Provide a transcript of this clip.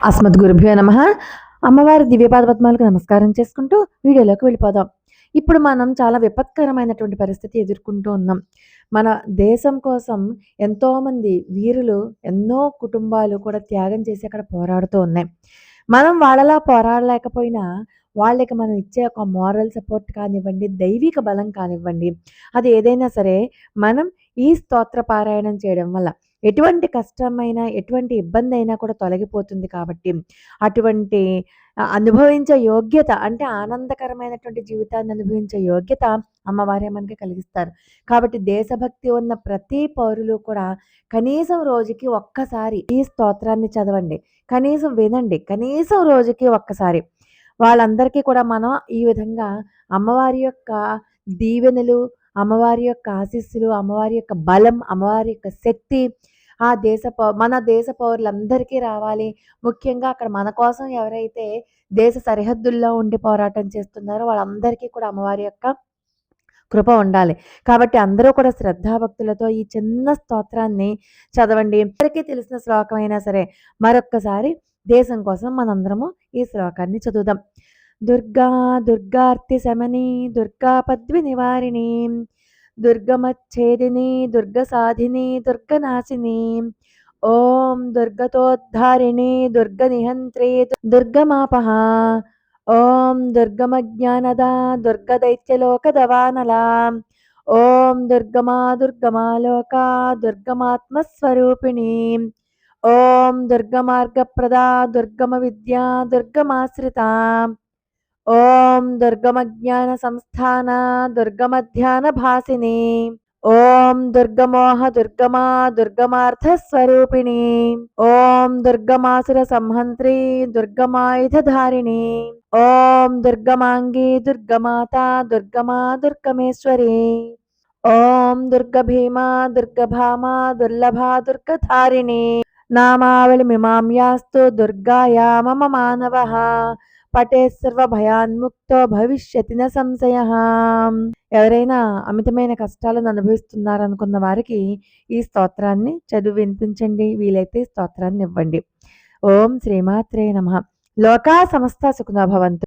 అస్మద్ గురుభ్యో నమ. అమ్మవారి దివ్యపాద పద్మాలకు నమస్కారం చేసుకుంటూ వీడియోలోకి వెళ్ళిపోదాం. ఇప్పుడు మనం చాలా విపత్కరమైనటువంటి పరిస్థితి ఎదుర్కొంటూ ఉన్నాం. మన దేశం కోసం ఎంతోమంది వీరులు ఎన్నో కుటుంబాలు కూడా త్యాగం చేసి అక్కడ పోరాడుతూ ఉన్నాయి. మనం వాళ్ళలా పోరాడలేకపోయినా వాళ్ళకి మనం ఇచ్చే ఒక మోరల్ సపోర్ట్ కానివ్వండి దైవిక బలం కానివ్వండి అది ఏదైనా సరే మనం ఈ స్తోత్ర పారాయణం చేయడం వల్ల ఎటువంటి కష్టమైనా ఎటువంటి ఇబ్బంది అయినా కూడా తొలగిపోతుంది కాబట్టి అటువంటి అనుభవించే యోగ్యత అంటే ఆనందకరమైనటువంటి జీవితాన్ని అనుభవించే యోగ్యత అమ్మవారే మనకి కలిగిస్తారు. కాబట్టి దేశభక్తి ఉన్న ప్రతి పౌరులు కూడా కనీసం రోజుకి ఒక్కసారి ఈ స్తోత్రాన్ని చదవండి. కనీసం వినండి. కనీసం రోజుకి ఒక్కసారి. వాళ్ళందరికీ కూడా మనం ఈ విధంగా అమ్మవారి యొక్క దీవెనలు అమ్మవారి యొక్క ఆశీస్సులు అమ్మవారి యొక్క బలం అమ్మవారి యొక్క శక్తి ఆ దేశ పౌ మన దేశ పౌరులందరికీ రావాలి. ముఖ్యంగా అక్కడ మన కోసం ఎవరైతే దేశ సరిహద్దుల్లో ఉండి పోరాటం చేస్తున్నారో వాళ్ళందరికీ కూడా అమ్మవారి యొక్క కృప ఉండాలి. కాబట్టి అందరూ కూడా శ్రద్ధాభక్తులతో ఈ చిన్న స్తోత్రాన్ని చదవండి. అందరికీ తెలిసిన శ్లోకం అయినా సరే మరొక్కసారి దేశం కోసం మనందరము ఈ శ్లోకాన్ని చదువుదాం. दुर्गा, दुर्गार्तिशमने दुर्गापद्विनिवारिणे दुर्गमच्छेदिने, दुर्गसाधिने, दुर्गनाशिने, ॐ दुर्गतोद्धारिणे, दुर्गनिहन्त्रे दुर्गमापः ॐ दुर्गमज्ञानदा, दुर्गदैत्यलोकदवानला, ॐ दुर्गमा दुर्गमालोका दुर्गमात्मस्वरूपिणी, ॐ दुर्गम विद्या दुर्गमाश्रिता ఓం దుర్గమజ్ఞాన సంస్థాన దుర్గమధ్యాన భాసిని ఓం దుర్గమోహ దుర్గమా దుర్గమార్థ స్వరూపిణి ఓం దుర్గమాసుర సంహంత్రి దుర్గమాయుధధారిణి. ఓం దుర్గమాంగి దుర్గమాత దుర్గమా దుర్గమేశ్వరి. ఓం దుర్గభీమా దుర్గభామా దుర్లభా దుర్గధారిణి. నామావళి మిమాంయాస్తు దుర్గాయా మమ మానవ. పటే సర్వ భయాన్ముక్తో భవిష్యతి న సంశయ. ఎవరైనా అమితమైన కష్టాలను అనుభవిస్తున్నారనుకున్న వారికి ఈ స్తోత్రాన్ని చదువు వినిపించండి వీలైతే స్తోత్రాన్ని ఇవ్వండి. ఓం శ్రీమాత్రే నమ. లోకా సమస్త సుఖనభవంతు